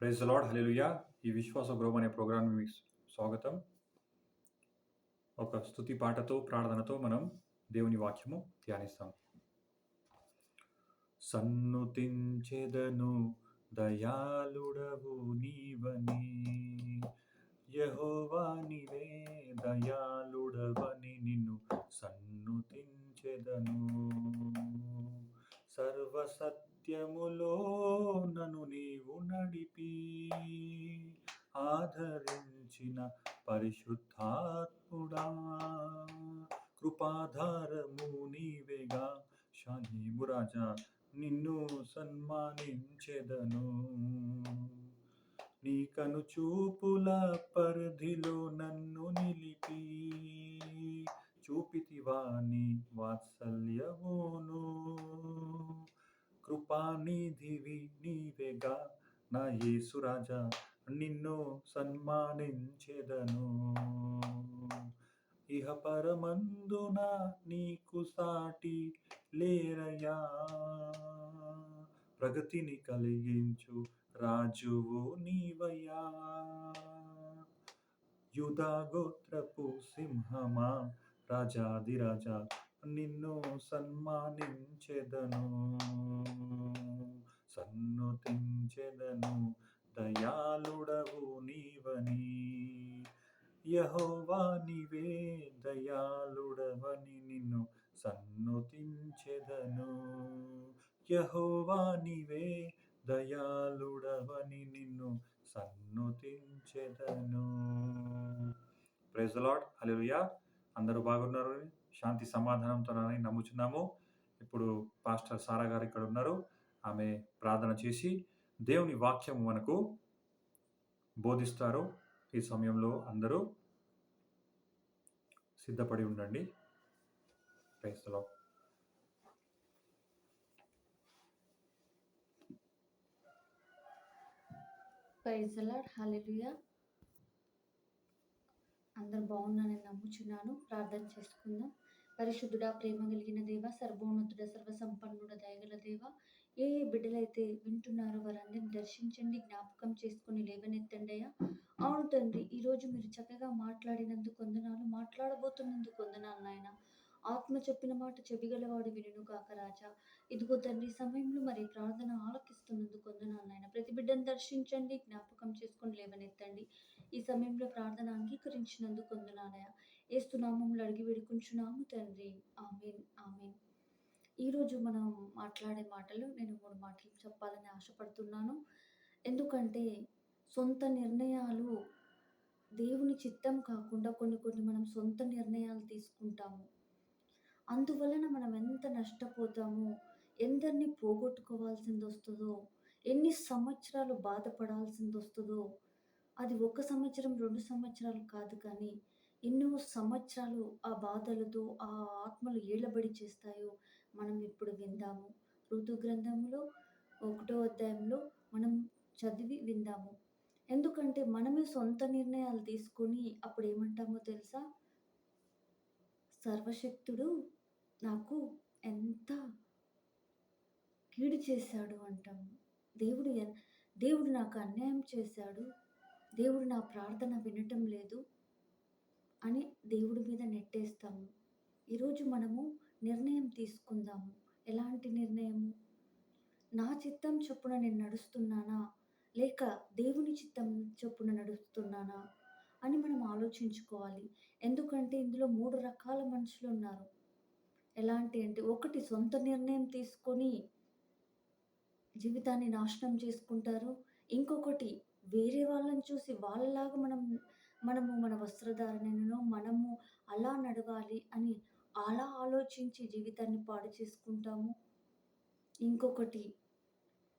Praise lord hallelujah ఈ విశ్వాస గృహం అనే ప్రోగ్రామ్ మీకు స్వాగతం. ఒక స్థుతి పాటతో ప్రార్థనతో మనం దేవుని వాక్యము ధ్యానిస్తాం. సన్నుతించెదను దయాళుడవు నీవని. యహోవానివే దయాళుడవని నిన్ను సన్నుతించెదను నిత్యములో నన్ను నీవు నడిపి ఆదరించిన పరిశుద్ధాత్ముడా. కృపాధారము నీవేగా. షాహీము రాజా నిన్ను సన్మానించెదను. నీ కను చూపుల పరిధిలో నన్ను నిలిపి చూపితివా నీ వాత్సల్యమును. కృపానిధివి నీవేగా. నా యేసురాజా నిన్ను సన్మానించెదను. ఇహ పరమందున నీకు సాటి లేరయా. ప్రగతిని కలిగించు రాజువు నీవయ్యా. యుధా గోత్రపు సింహమా రాజాదిరాజా నిన్ను సన్మానించెదను. సన్నుతించెదను. దయాళుడవు నీవని. యహోవా నీవే దయాళుడవని నిన్ను సన్నుతించెదను. యహోవా నీవే దయాళుడవని నిన్ను సన్నుతించెదను. ప్రెజలాడ్ లాడ్ అందరూ బాగున్నారు? శాంతి సమాధానంతో నమ్ముచున్నాము. ఇప్పుడు పాస్టర్ సారా గారు ఇక్కడ ఉన్నారు. ఆమె ప్రార్థన చేసి దేవుని వాక్యం మనకు బోధిస్తారు. ఈ సమయంలో అందరూ సిద్ధపడి ఉండండి. ప్రైస్లో అందరు బాగున్నానని నమ్ముచున్నాను. ప్రార్థన చేసుకుందాం. పరిశుద్ధుడా ప్రేమ కలిగిన దేవ సర్వోన్నతుడ సర్వసంపన్నుడ దయగల దేవ ఏ ఏ బిడ్డలైతే వింటున్నారో వారందరిని దర్శించండి జ్ఞాపకం చేసుకుని లేవనెత్తండి అయ్యా అవును తండ్రి ఈరోజు మీరు చక్కగా మాట్లాడినందుకు వందనాలు మాట్లాడబోతున్నందుకు వందనాలు నాయన. ఆత్మ చెప్పిన మాట చెవిగలవాడు వినును కాక రాజా. ఇదిగో తండ్రి సమయంలో మరి ప్రార్థన ఆలకిస్తున్నందుకు వందనాలు నాయన. ప్రతి బిడ్డను దర్శించండి జ్ఞాపకం చేసుకొని లేవనెత్తండి. ఈ సమయంలో ప్రార్థన అంగీకరించినందుకు వందనాలయ ఏస్తునామంలో అడిగి వేడుకుంటున్నాము తండ్రి. Amen amen. ఈరోజు మనం మాట్లాడే మాటలు నేను మూడు మాటలు చెప్పాలని ఆశపడుతున్నాను. ఎందుకంటే సొంత నిర్ణయాలు దేవుని చిత్తం కాకుండా కొన్ని కొన్ని మనం సొంత నిర్ణయాలు తీసుకుంటాము. అందువలన మనం ఎంత నష్టపోతామో ఎందరిని పోగొట్టుకోవాల్సింది వస్తుందో ఎన్ని సంవత్సరాలు బాధపడాల్సింది వస్తుందో అది ఒక సంవత్సరం రెండు సంవత్సరాలు కాదు కానీ ఎన్నో సంవత్సరాలు ఆ బాధలతో ఆ ఆత్మలు ఏలబడి చేస్తాయో మనం ఇప్పుడు విందాము. ఋతు గ్రంథంలో ఒకటో అధ్యాయంలో మనం చదివి విందాము. ఎందుకంటే మనమే సొంత నిర్ణయాలు తీసుకొని అప్పుడు ఏమంటామో తెలుసా? సర్వశక్తుడు నాకు ఎంత కీడు చేశాడు అంటాము. దేవుడు ఎన్ దేవుడు నాకు అన్యాయం చేశాడు. దేవుడు నా ప్రార్థన వినటం లేదు. అని దేవుడి మీద నెట్టేస్తాము. ఈరోజు మనము నిర్ణయం తీసుకుందాము. ఎలాంటి నిర్ణయము? నా చిత్తం చొప్పున నేను నడుస్తున్నానా? లేక దేవుని చిత్తం చొప్పున నడుస్తున్నానా? అని మనం ఆలోచించుకోవాలి. ఎందుకంటే ఇందులో మూడు రకాల మనుషులు ఉన్నారు. ఎలాంటి అంటే ఒకటి సొంత నిర్ణయం తీసుకొని జీవితాన్ని నాశనం చేసుకుంటారు. ఇంకొకటి వేరే వాళ్ళని చూసి వాళ్ళలాగా మనం మనము మన వస్త్రధారణను మనము అలా నడవాలి అని అలా ఆలోచించి జీవితాన్ని పాడు చేసుకుంటాము. ఇంకొకటి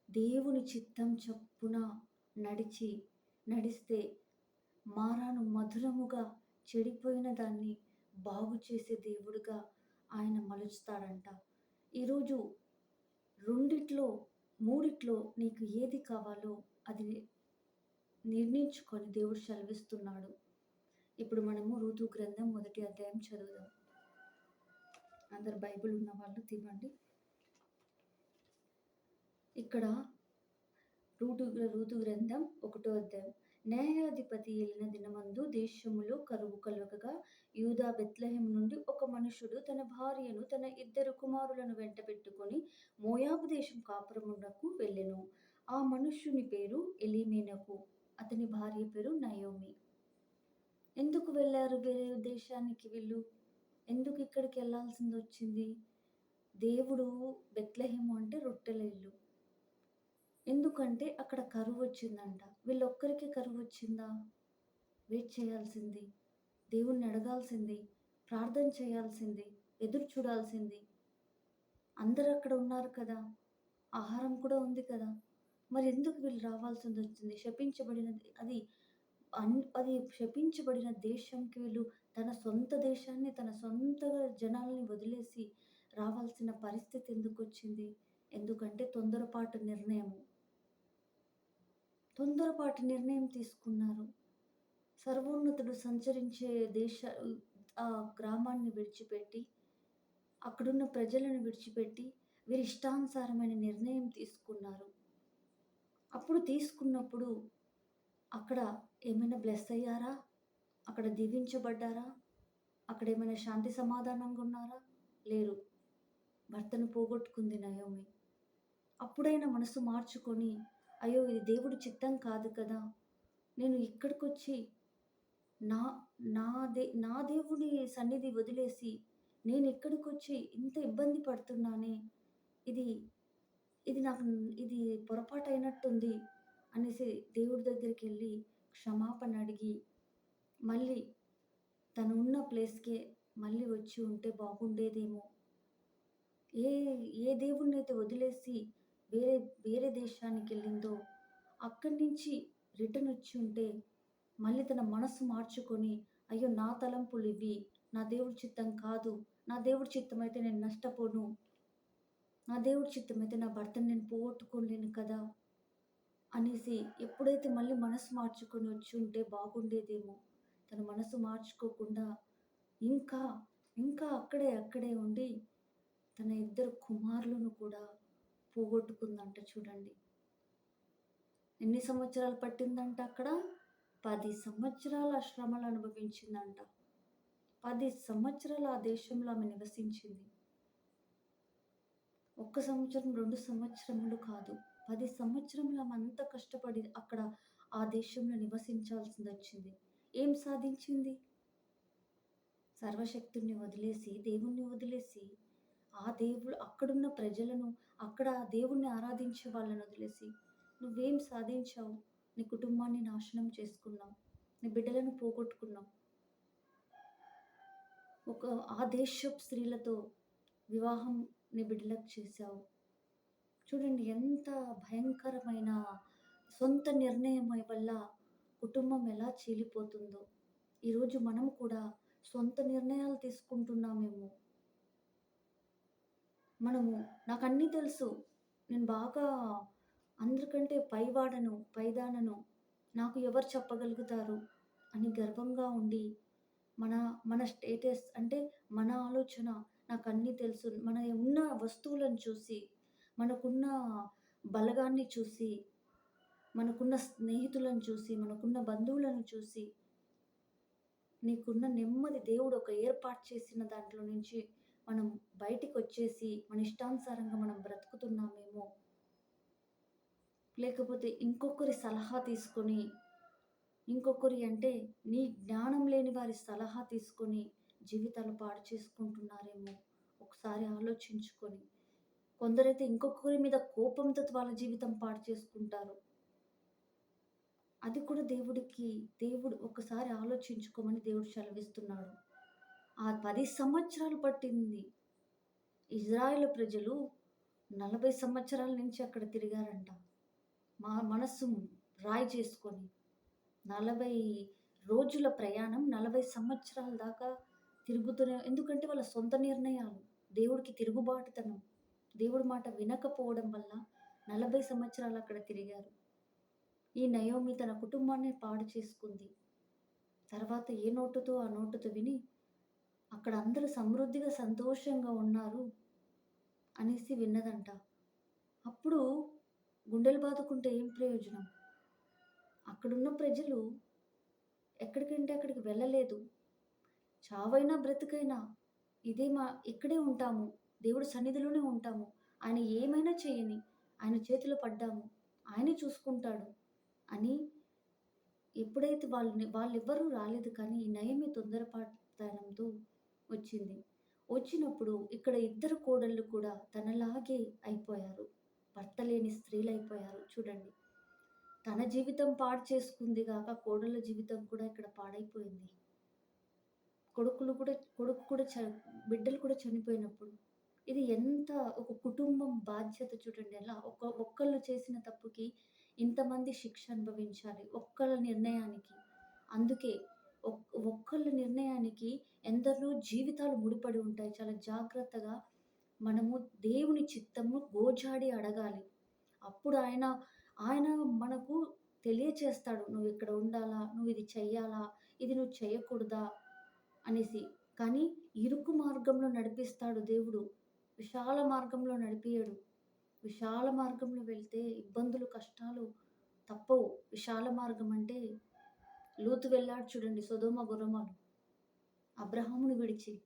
దేవుని చిత్తం చొప్పున నడిచి నడిస్తే మారాను మధురముగా చెడిపోయిన దాన్ని బాగు చేసే దేవుడుగా ఆయన మలుచుతాడంట ఈరోజు రెండిట్లో మూడిట్లో నీకు ఏది కావాలో అది నిర్ణయించుకొని దేవుడు సెలవిస్తున్నాడు. ఇప్పుడు మనము ఋతు గ్రంథం మొదటి అధ్యాయం చదువుదాం. అందరు బైబిల్ ఉన్న వాళ్ళు తివ్వండి ఇక్కడ రూటు రూతు గ్రంథం ఒకటో అధ్యాయం. న్యాయాధిపతి వెళ్ళిన దినమందు దేశములో కరువు కలుగగా యూదా బెత్లహెం నుండి ఒక మనుషుడు తన భార్యను తన ఇద్దరు కుమారులను వెంట పెట్టుకొని మోయాబు దేశం కాపురమునకు వెళ్ళెను. ఆ మనుష్యుని పేరు ఎలిమేనకు. అతని భార్య పేరు నయోమి. ఎందుకు వెళ్ళారు వేరే దేశానికి వీళ్ళు? ఎందుకు ఇక్కడికి వెళ్ళాల్సింది వచ్చింది? దేవుడు బెత్లహేము అంటే రొట్టెల ఇల్లు. ఎందుకంటే అక్కడ కరువు వచ్చిందంట. వీళ్ళొక్కరికి కరువు వచ్చిందా? వెయిట్ చేయాల్సింది. దేవుణ్ణి అడగాల్సింది. ప్రార్థన చేయాల్సింది. ఎదురు చూడాల్సింది. అందరు అక్కడ ఉన్నారు కదా. ఆహారం కూడా ఉంది కదా. మరి ఎందుకు వీళ్ళు రావాల్సింది వచ్చింది శపించబడినది అది అన్ అది శపించబడిన దేశంకి వీళ్ళు తన సొంత దేశాన్ని తన సొంత జనాల్ని వదిలేసి రావాల్సిన పరిస్థితి ఎందుకు వచ్చింది ఎందుకంటే తొందరపాటు నిర్ణయం తొందరపాటు నిర్ణయం తీసుకున్నారు. సర్వోన్నతుడు సంచరించే దేశ ఆ గ్రామాన్ని విడిచిపెట్టి అక్కడున్న ప్రజలను విడిచిపెట్టి వీరి ఇష్టానుసారమైన నిర్ణయం తీసుకున్నారు. అప్పుడు తీసుకున్నప్పుడు అక్కడ ఏమైనా బ్లెస్ అయ్యారా? అక్కడ దీవించబడ్డారా? అక్కడ ఏమైనా శాంతి సమాధానంగా ఉన్నారా? లేరు. భర్తను పోగొట్టుకుంది నయోమి. అప్పుడైనా మనసు మార్చుకొని అయ్యో ఇది దేవుడి చిత్తం కాదు కదా. నేను ఇక్కడికి వచ్చి నా నా దే నా దేవుడి సన్నిధి వదిలేసి నేను ఇక్కడికి వచ్చి ఇంత ఇబ్బంది పడుతున్నానే. ఇది ఇది నాకు ఇది పొరపాటు అయినట్టుంది అనేసి దేవుడి దగ్గరికి వెళ్ళి క్షమాపణ అడిగి మళ్ళీ తను ఉన్న ప్లేస్కే మళ్ళీ వచ్చి ఉంటే బాగుండేదేమో. ఏ ఏ దేవుణ్ణి అయితే వదిలేసి వేరే వేరే దేశానికి వెళ్ళిందో అక్కడి నుంచి రిటర్న్ వచ్చి ఉంటే మళ్ళీ తన మనసు మార్చుకొని అయ్యో నా తలంపులు ఇవి నా దేవుడి చిత్తం కాదు నా దేవుడి చిత్తం అయితే నేను నష్టపోను నా దేవుడి చిత్తం అయితే నా భర్తను నేను పోగొట్టుకోలేను కదా అనేసి ఎప్పుడైతే మళ్ళీ మనసు మార్చుకొని వచ్చి ఉంటే బాగుండేదేమో తన మనసు మార్చుకోకుండా ఇంకా ఇంకా అక్కడే అక్కడే ఉండి తన ఇద్దరు కుమారులను కూడా పోగొట్టుకుందంట చూడండి. ఎన్ని సంవత్సరాలు పట్టిందంట అక్కడ? పది సంవత్సరాల శ్రమలు అనుభవించిందంట. పది సంవత్సరాలు ఆ దేశంలో ఆమె నివసించింది. ఒక్క సంవత్సరం రెండు సంవత్సరములు కాదు. పది సంవత్సరములు ఆమె అంత కష్టపడి అక్కడ ఆ దేశంలో నివసించాల్సింది వచ్చింది. ఏం సాధించింది? సర్వశక్తుని వదిలేసి దేవుణ్ణి వదిలేసి ఆ దేవుడు అక్కడున్న ప్రజలను అక్కడ దేవుణ్ణి ఆరాధించే వాళ్ళని వదిలేసి నువ్వేం సాధించావు? నీ కుటుంబాన్ని నాశనం చేసుకున్నావు. నీ బిడ్డలను పోగొట్టుకున్నావు. ఒక ఆ దేశ స్త్రీలతో వివాహం నీ బిడ్డలకు చేశావు. చూడండి ఎంత భయంకరమైన సొంత నిర్ణయం వల్ల కుటుంబం ఎలా చీలిపోతుందో. ఈరోజు మనం కూడా సొంత నిర్ణయాలు తీసుకుంటున్నామేమో. మనము నాకు అన్నీ తెలుసు. నేను బాగా అందరికంటే పైవాడను పైదానను నాకు ఎవరు చెప్పగలుగుతారు? అని గర్వంగా ఉండి మన మన స్టేటస్ అంటే మన ఆలోచన నాకు అన్నీ తెలుసు. మన ఉన్న వస్తువులను చూసి మనకున్న బలగాన్ని చూసి మనకున్న స్నేహితులను చూసి మనకున్న బంధువులను చూసి నీకున్న నెమ్మది దేవుడు ఒక ఏర్పాటు చేసిన దాంట్లో నుంచి మనం బయటికి వచ్చేసి మన ఇష్టానుసారంగా మనం బ్రతుకుతున్నామేమో. లేకపోతే ఇంకొకరి సలహా తీసుకొని ఇంకొకరి అంటే నీ జ్ఞానం లేని వారి సలహా తీసుకొని జీవితాలు పాడు చేసుకుంటున్నారేమో ఒకసారి ఆలోచించుకొని. కొందరైతే ఇంకొకరి మీద కోపంతో వాళ్ళ జీవితం పాడు చేసుకుంటారు. అది కూడా దేవుడికి దేవుడు ఒకసారి ఆలోచించుకోమని దేవుడు సెలవిస్తున్నాడు. ఆ పది సంవత్సరాలు పట్టింది. ఇజ్రాయెల్ ప్రజలు నలభై సంవత్సరాల నుంచి అక్కడ తిరిగారంట. మా మనస్సు రాయి చేసుకొని నలభై రోజుల ప్రయాణం నలభై సంవత్సరాల దాకా తిరుగుతూనే ఎందుకంటే వాళ్ళ సొంత నిర్ణయాలు. దేవుడికి తిరుగుబాటుతనం. దేవుడి మాట వినకపోవడం వల్ల నలభై సంవత్సరాలు అక్కడ తిరిగారు. ఈ నయోమి తన కుటుంబాన్ని పాడు చేసుకుంది. తర్వాత ఏ నోటుతో ఆ నోటుతో విని అక్కడ అందరూ సమృద్ధిగా సంతోషంగా ఉన్నారు అనేసి విన్నదంట. అప్పుడు గుండెలు బాదుకుంటే ఏం ప్రయోజనం? అక్కడున్న ప్రజలు ఎక్కడికంటే అక్కడికి వెళ్ళలేదు. చావైనా బ్రతుకైనా ఇదే మా ఇక్కడే ఉంటాము. దేవుడి సన్నిధిలోనే ఉంటాము. ఆయన ఏమైనా చేయని ఆయన చేతిలో పడ్డాము. ఆయనే చూసుకుంటాడు అని ఎప్పుడైతే వాళ్ళని వాళ్ళెవ్వరూ రాలేదు కానీ ఈ నయమి తొందరపాటుతనంతో వచ్చింది. వచ్చినప్పుడు ఇక్కడ ఇద్దరు కోడళ్ళు కూడా తనలాగే అయిపోయారు. భర్త లేని స్త్రీలు అయిపోయారు. చూడండి. తన జీవితం పాడు చేసుకుంది కాక కోడళ్ళ జీవితం కూడా ఇక్కడ పాడైపోయింది. కొడుకులు కూడా కొడుకు కూడా చ బిడ్డలు కూడా చనిపోయినప్పుడు ఇది ఎంత ఒక కుటుంబం బాధ్యత చూడండి. ఎలా ఒక ఒక్కళ్ళు చేసిన తప్పుకి ఇంతమంది శిక్ష అనుభవించాలి ఒక్కళ్ళ నిర్ణయానికి. అందుకే ఒక్కళ్ళ నిర్ణయానికి ఎందరో జీవితాలు ముడిపడి ఉంటాయి. చాలా జాగ్రత్తగా మనము దేవుని చిత్తము గోజాడి అడగాలి. అప్పుడు ఆయన ఆయన మనకు తెలియచేస్తాడు. నువ్వు ఇక్కడ ఉండాలా? నువ్వు ఇది చెయ్యాలా? ఇది నువ్వు చేయకూడదా? అనేసి. కానీ ఇరుకు మార్గంలో నడిపిస్తాడు దేవుడు. విశాల మార్గంలో నడిపియడు విశాల మార్గంలో వెళ్తే ఇబ్బందులు కష్టాలు తప్పవు. విశాల మార్గం అంటే లూతు వెళ్ళాడు చూడండి సుధోమ గురమాలు అబ్రహామును విడిచి.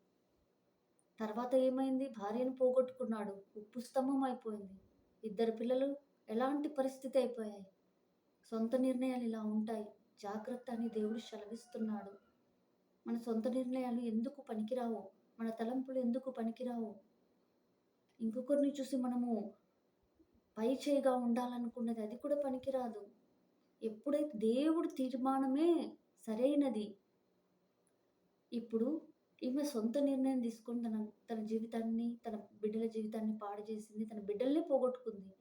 తర్వాత ఏమైంది? భార్యను పోగొట్టుకున్నాడు. ఉప్పు స్తంభం అయిపోయింది. ఇద్దరు పిల్లలు ఎలాంటి పరిస్థితి అయిపోయాయి? సొంత నిర్ణయాలు ఇలా ఉంటాయి. జాగ్రత్త అని దేవుడు సెలవిస్తున్నాడు. మన సొంత నిర్ణయాలు ఎందుకు పనికిరావు? మన తలంపులు ఎందుకు పనికిరావు? ఇంకొకరిని చూసి మనము పై చేయిగా ఉండాలనుకున్నది అది కూడా పనికిరాదు. ఎప్పుడైతే దేవుడి తీర్మానమే సరైనది ఇప్పుడు ఈమె సొంత నిర్ణయం తీసుకొని తన తన జీవితాన్ని తన బిడ్డల జీవితాన్ని పాడు చేసింది. తన బిడ్డల్నే పోగొట్టుకుంది.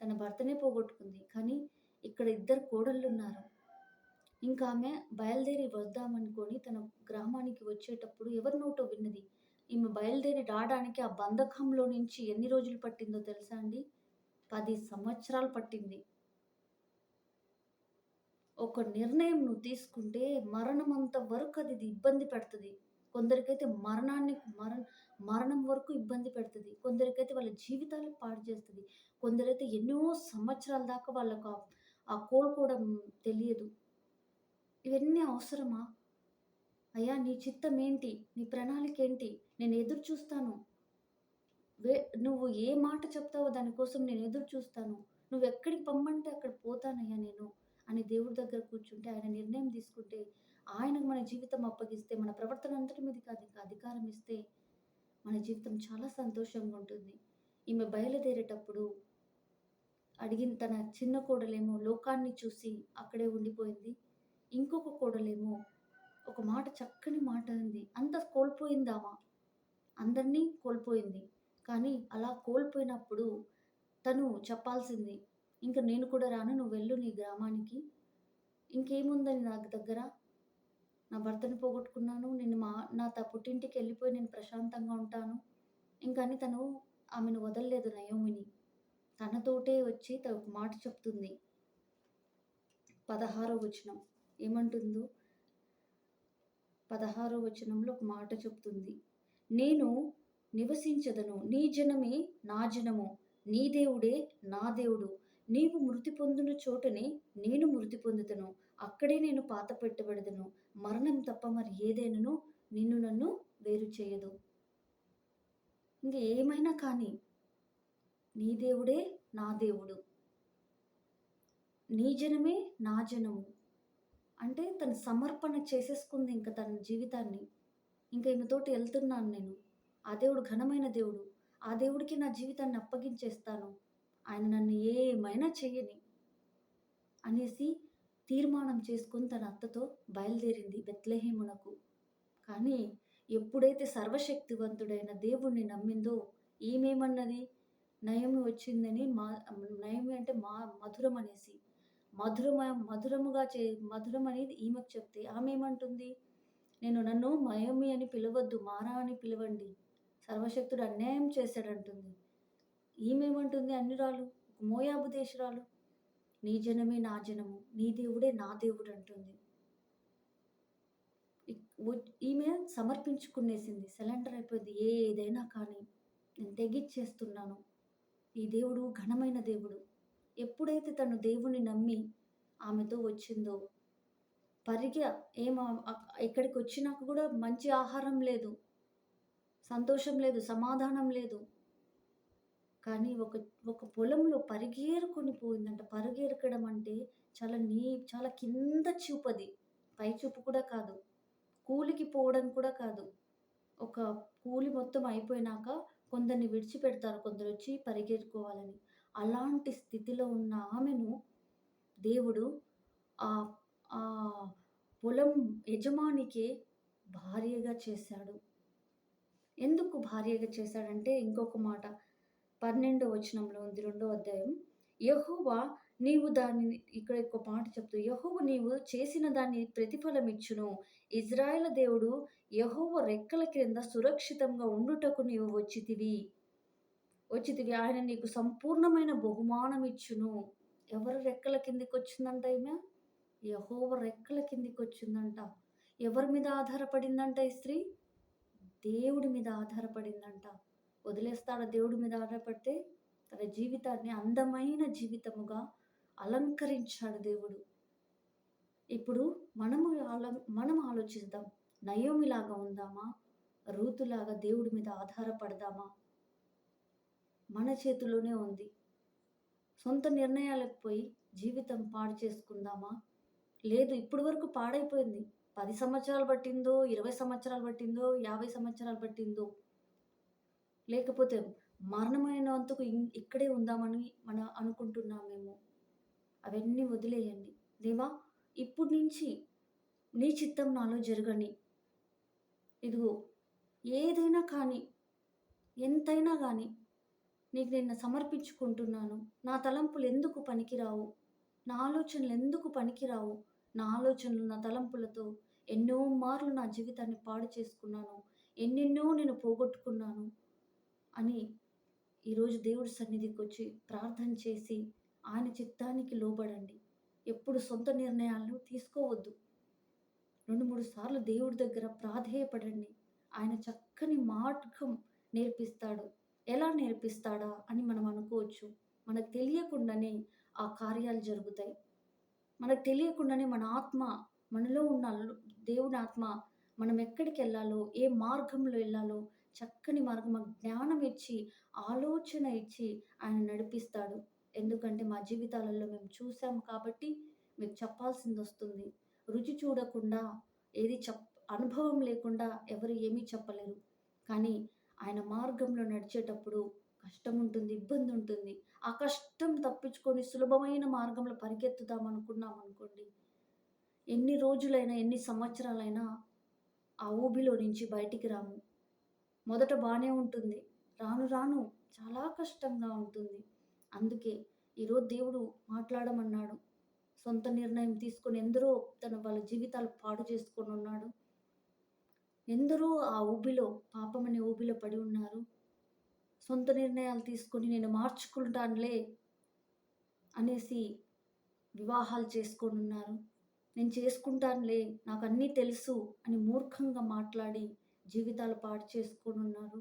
తన భర్తనే పోగొట్టుకుంది. కానీ ఇక్కడ ఇద్దరు కోడళ్ళు ఉన్నారు. ఇంకా ఆమె బయలుదేరి వద్దామనుకొని తన గ్రామానికి వచ్చేటప్పుడు ఎవరి నోటో విన్నది? ఈమె బయలుదేరి రావడానికి ఆ బంధకంలో నుంచి ఎన్ని రోజులు పట్టిందో తెలుసా అండి? పది సంవత్సరాలు పట్టింది. ఒక నిర్ణయం నువ్వు తీసుకుంటే మరణం అంత వరకు అది ఇబ్బంది పెడుతుంది. కొందరికైతే మరణాన్ని మరణ మరణం వరకు ఇబ్బంది పెడుతుంది. కొందరికైతే వాళ్ళ జీవితాలు పాడు చేస్తుంది. కొందరైతే ఎన్నో సంవత్సరాల దాకా వాళ్ళకు ఆ- ఆ కోలుకోవడం తెలియదు. ఇవన్నీ అవసరమా? అయ్యా నీ చిత్తం ఏంటి నీ ప్రణాళిక ఏంటి నేను ఎదురు చూస్తాను. వే నువ్వు ఏ మాట చెప్తావో దానికోసం నేను ఎదురు చూస్తాను. నువ్వు ఎక్కడికి పంపంటే అక్కడ పోతానయ్యా నేను అని దేవుడి దగ్గర కూర్చుంటే ఆయన నిర్ణయం తీసుకుంటే ఆయనకు మన జీవితం అప్పగిస్తే మన ప్రవర్తన అంతటి మీదకి అది అధికారం ఇస్తే మన జీవితం చాలా సంతోషంగా ఉంటుంది. ఈమె బయలుదేరేటప్పుడు అడిగిన తన చిన్న కోడలేమో లోకాన్ని చూసి అక్కడే ఉండిపోయింది. ఇంకొక కోడలేమో ఒక మాట చక్కని మాట ఉంది అంత కోల్పోయిందామా? అందరినీ కోల్పోయింది. కానీ అలా కోల్పోయినప్పుడు తను చెప్పాల్సింది ఇంకా నేను కూడా రాను నువ్వు వెళ్ళు నీ గ్రామానికి. ఇంకేముందని నాకు దగ్గర? నా భర్తను పోగొట్టుకున్నాను నేను మా నా తా పుట్టింటికి వెళ్ళిపోయి నేను ప్రశాంతంగా ఉంటాను. ఇంకని తను ఆమెను వదలలేదు నయోమిని. తనతోటే వచ్చి తన ఒక మాట చెప్తుంది. పదహారో వచనం. ఏమంటుందో? పదహారో వచనంలో ఒక మాట చెప్తుంది. నేను నివసించదను. నీ జనమే నా జనము. నీ దేవుడే నా దేవుడు. నీవు మృతి పొందిన చోటనే నేను మృతి పొందుతను. అక్కడే నేను పాత పెట్టబడదను. మరణం తప్ప మరి ఏదైనాను నిన్ను నన్ను వేరు చేయదు. ఇంక ఏమైనా కానీ నీ దేవుడే నా దేవుడు. నీ జనమే నా జనము. అంటే తను సమర్పణ చేసేసుకుంది ఇంకా తన జీవితాన్ని. ఇంకా ఈమెతోటి వెళ్తున్నాను నేను. ఆ దేవుడు ఘనమైన దేవుడు. ఆ దేవుడికి నా జీవితాన్ని అప్పగించేస్తాను. ఆయన నన్ను ఏమైనా చెయ్యని అనేసి తీర్మానం చేసుకుని తన అత్తతో బయలుదేరింది బెత్లహేమునకు. కానీ ఎప్పుడైతే సర్వశక్తివంతుడైన దేవుణ్ణి నమ్మిందో ఈమెమన్నది నయమి వచ్చిందని మా నయమి అంటే మా మధురం అనేసి మధురమ మధురముగా చే మధురం అనేది ఈమెకు చెప్తే ఆమె ఏమంటుంది నేను నన్ను మయమి అని పిలవద్దు మారా అని పిలవండి. సర్వశక్తుడు అన్యాయం చేశాడంటుంది. ఈమెమంటుంది అన్నిరాలు మోయాబు దేశరాలు నీ జనమే నా జనము నీ దేవుడే నా దేవుడు అంటుంది ఈమె సమర్పించుకునేసింది. సిలిండర్ అయిపోయింది ఏదైనా కానీ నేను తెగిచ్చేస్తున్నాను. ఈ దేవుడు ఘనమైన దేవుడు. ఎప్పుడైతే తను దేవుని నమ్మి ఆమెతో వచ్చిందో పరిగె ఏం ఇక్కడికి వచ్చినాక కూడా మంచి ఆహారం లేదు సంతోషం లేదు సమాధానం లేదు. కానీ ఒక ఒక పొలంలో పరిగేరుకొని పోయిందంట. పరిగేరకడం అంటే చాలా నీ చాలా కింద చూపది. పై చూపు కూడా కాదు. కూలికి పోవడం కూడా కాదు. ఒక కూలి మొత్తం అయిపోయినాక కొందరిని విడిచిపెడతారు. కొందరు వచ్చి పరిగెరుకోవాలని. అలాంటి స్థితిలో ఉన్న ఆమెను దేవుడు ఆ ఆ పొలం యజమానికే భార్యగా చేశాడు. ఎందుకు భార్యగా చేశాడంటే ఇంకొక మాట. పన్నెండో వచనంలో ఉంది రెండో అధ్యాయం. యహోవా నీవు దానిని ఇక్కడ ఒక మాట చెప్తూ యహోవ నీవు చేసిన దాన్ని ప్రతిఫలం ఇచ్చును. ఇజ్రాయెల్ దేవుడు యహోవ రెక్కల క్రింద సురక్షితంగా ఉండుటకు నీవు వచ్చితివి. వచ్చితివి. ఆయన నీకు సంపూర్ణమైన బహుమానం ఇచ్చును. ఎవరు రెక్కల కిందికి వచ్చిందంట ఈమె? యహోవ రెక్కల కిందికి వచ్చిందంట. ఎవరి మీద ఆధారపడిందంట ఈ స్త్రీ? దేవుడి మీద ఆధారపడిందంట. వదిలేస్తాడ దేవుడి మీద ఆధారపడితే? తన జీవితాన్ని అందమైన జీవితముగా అలంకరించాడు దేవుడు. ఇప్పుడు మనము ఆలో మనం ఆలోచిద్దాం. నయోమిలాగా ఉందామా? రూతులాగా దేవుడి మీద ఆధారపడదామా? మన చేతిలోనే ఉంది. సొంత నిర్ణయాలకు పోయి జీవితం పాడు చేసుకుందామా? లేదు ఇప్పటి వరకు పాడైపోయింది. పది సంవత్సరాలు పట్టిందో ఇరవై సంవత్సరాలు పట్టిందో యాభై సంవత్సరాలు పట్టిందో. లేకపోతే మరణమైనంతకు ఇక్కడే ఉందామని మనం అనుకుంటున్నామేమో. అవన్నీ వదిలేయండి. దేవా ఇప్పటి నుంచి నీ చిత్తం నాలో జరగని. ఇదిగో ఏదైనా కానీ ఎంతైనా కానీ నీకు నిన్ను సమర్పించుకుంటున్నాను. నా తలంపులు ఎందుకు పనికిరావు? నా ఆలోచనలు ఎందుకు పనికిరావు? నా ఆలోచనలు నా తలంపులతో ఎన్నో మార్లు నా జీవితాన్ని పాడు చేసుకున్నాను. ఎన్నెన్నో నేను పోగొట్టుకున్నాను అని ఈరోజు దేవుడి సన్నిధికి వచ్చి ప్రార్థన చేసి ఆయన చిత్తానికి లోబడండి. ఎప్పుడు సొంత నిర్ణయాలను తీసుకోవద్దు. రెండు మూడు సార్లు దేవుడి దగ్గర ప్రాధేయపడండి. ఆయన చక్కని మార్గం నేర్పిస్తాడు. ఎలా నేర్పిస్తాడా అని మనం అనుకోవచ్చు. మనకు తెలియకుండానే ఆ కార్యాలు జరుగుతాయి. మనకు తెలియకుండానే మన ఆత్మ మనలో ఉన్న దేవుని ఆత్మ మనం ఎక్కడికి వెళ్ళాలో ఏ మార్గంలో వెళ్ళాలో చక్కని మార్గం జ్ఞానం ఇచ్చి ఆలోచన ఇచ్చి ఆయన నడిపిస్తాడు. ఎందుకంటే మా జీవితాలలో మేము చూసాం కాబట్టి మీకు చెప్పాల్సింది వస్తుంది. రుచి చూడకుండా ఏది చెప్ అనుభవం లేకుండా ఎవరు ఏమీ చెప్పలేరు. కానీ ఆయన మార్గంలో నడిచేటప్పుడు కష్టం ఉంటుంది ఇబ్బంది ఉంటుంది ఆ కష్టం తప్పించుకొని సులభమైన మార్గంలో పరిగెత్తుదాం అనుకున్నాం అనుకోండి. ఎన్ని రోజులైనా ఎన్ని సంవత్సరాలైనా ఆ ఊబిలో నుంచి బయటికి రాము. మొదట బాగానే ఉంటుంది. రాను రాను చాలా కష్టంగా ఉంటుంది. అందుకే ఈరోజు దేవుడు మాట్లాడమన్నాడు. సొంత నిర్ణయం తీసుకొని ఎందరో తన వాళ్ళ జీవితాలు పాడు చేసుకొని ఉన్నాడు ఎందరో ఆ ఊబిలో పాపం అనే ఊబిలో పడి ఉన్నారు. సొంత నిర్ణయాలు తీసుకొని నేను మార్చుకుంటానులే అనేసి వివాహాలు చేసుకొని ఉన్నారు. నేను చేసుకుంటానులే నాకు అన్నీ తెలుసు అని మూర్ఖంగా మాట్లాడి జీవితాలు పాడు చేసుకొని ఉన్నారు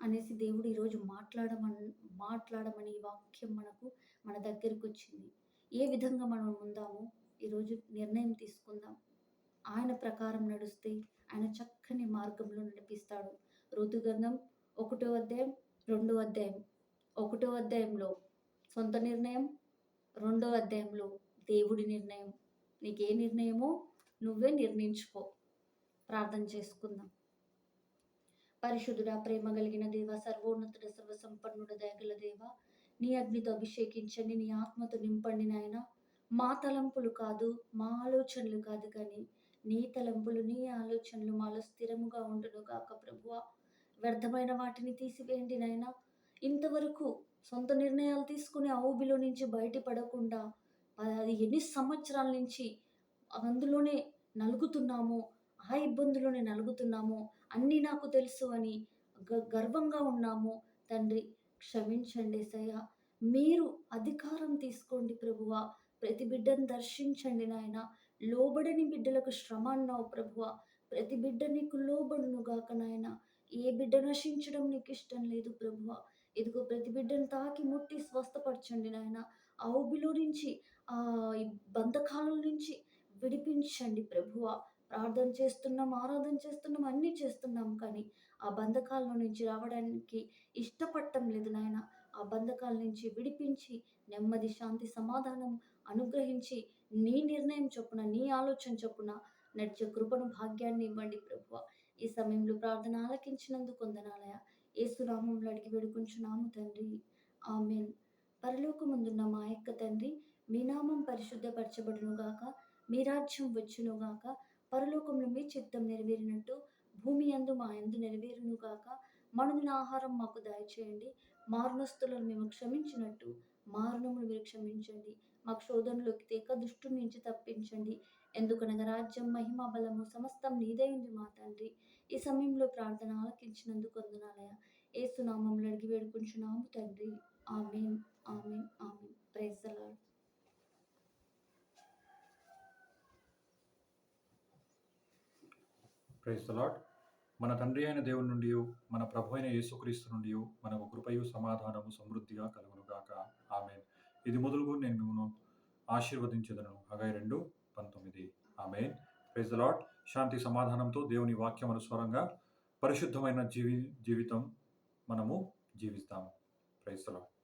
అనేసి దేవుడు ఈరోజు మాట్లాడమని మాట్లాడమని వాక్యం మనకు మన దగ్గరికి వచ్చింది. ఏ విధంగా మనం ఉందామో ఈరోజు నిర్ణయం తీసుకుందాం. ఆయన ప్రకారం నడుస్తే ఆయన చక్కని మార్గంలో నడిపిస్తాడు. ఋతుగంధం ఒకటో అధ్యాయం రెండో అధ్యాయం. ఒకటో అధ్యాయంలో సొంత నిర్ణయం రెండో అధ్యాయంలో దేవుడి నిర్ణయం. నీకు ఏ నిర్ణయమో నువ్వే నిర్ణయించుకో. ప్రార్థన చేసుకుందాం. పరిశుద్ధుడ ప్రేమ కలిగిన దేవ సర్వోన్నతుడ సర్వసంపన్నుడ దయగల దేవ నీ అగ్నితో అభిషేకించండి నీ ఆత్మతో నింపండి నాయన. మా తలంపులు కాదు మా ఆలోచనలు కాదు కానీ నీ తలంపులు నీ ఆలోచనలు మాలో స్థిరముగా ఉండును కాక ప్రభువ. వ్యర్థమైన వాటిని తీసివేయండి నాయన. ఇంతవరకు సొంత నిర్ణయాలు తీసుకుని ఆ ఊబిలో నుంచి బయటపడకుండా అది ఎన్ని సంవత్సరాల నుంచి అందులోనే నలుగుతున్నామో ఆ ఇబ్బందులోనే నలుగుతున్నామో అన్నీ నాకు తెలుసు అని గర్వంగా ఉన్నాము. తండ్రి క్షమించండి సయ మీరు అధికారం తీసుకోండి ప్రభువ. ప్రతి బిడ్డను దర్శించండి నాయన. లోబడని బిడ్డలకు శ్రమ అన్నావు ప్రభువ. ప్రతి బిడ్డ నీకు లోబడును గాక నాయన. ఏ బిడ్డ నశించడం నీకు ఇష్టం లేదు ప్రభువ. ఇదిగో ప్రతి బిడ్డను తాకి ముట్టి స్వస్థపరచండి నాయన. ఆ ఊబిలో నుంచి ఆ ఈ బంధకాల నుంచి విడిపించండి ప్రభువ. ప్రార్థన చేస్తున్నాం ఆరాధన చేస్తున్నాం అన్నీ చేస్తున్నాం కానీ ఆ బంధకాల నుంచి రావడానికి ఇష్టపడటం లేదు నాయన. ఆ బంధకాల నుంచి విడిపించి నెమ్మది శాంతి సమాధానం అనుగ్రహించి నీ నిర్ణయం చొప్పున నీ ఆలోచన చొప్పున నడిచే కృపను భాగ్యాన్ని ఇవ్వండి ప్రభువ. ఈ సమయంలో ప్రార్థన ఆలకించినందుకు వందనాలయ. ఏసునామంలో అడిగి వేడుకుంటున్నాము తండ్రి. ఆమెన్. పరలోకముందున్న మా యొక్క తండ్రి మీ నామం పరిశుద్ధపరచబడును గాక మీ రాజ్యం వచ్చునుగాక పరలోకంలో మీ చిత్తం నెరవేరినట్టు భూమి యందు మా యందు నెరవేరును గాక మనుదిన ఆహారం మాకు దయచేయండి. మారునస్తులను మేము క్షమించినట్టు మారణములు మీరు క్షమించండి. మాకు శోధనలోకి తేక దుష్టు నుంచి తప్పించండి. ఎందుకనగా రాజ్యం మహిమ బలము సమస్తం నీదైంది మా తండ్రి. ఈ సమయంలో ప్రార్థన ఆలకించినందుకు వందనాలయ. సునామంలో అడిగి వేడుకుంటున్నాము తండ్రి. Amen amen amen. Praise the lord praise మన తండ్రి అయిన దేవుని నుండి మన ప్రభు అయిన యేసుక్రీస్తు నుండి మనకు కృపయు సమాధానము సమృద్ధిగా కలుగునుగాక. ఆమెన్. ఆమె ఇది మొదలుగు నేను మిమ్మల్ని ఆశీర్వదించదను. అగై రెండు పంతొమ్మిది. ఆమె ప్రైజ్ లాట్ శాంతి సమాధానంతో దేవుని వాక్యం అనుస్వరంగా పరిశుద్ధమైన జీవి జీవితం మనము జీవిస్తాము. Praise lot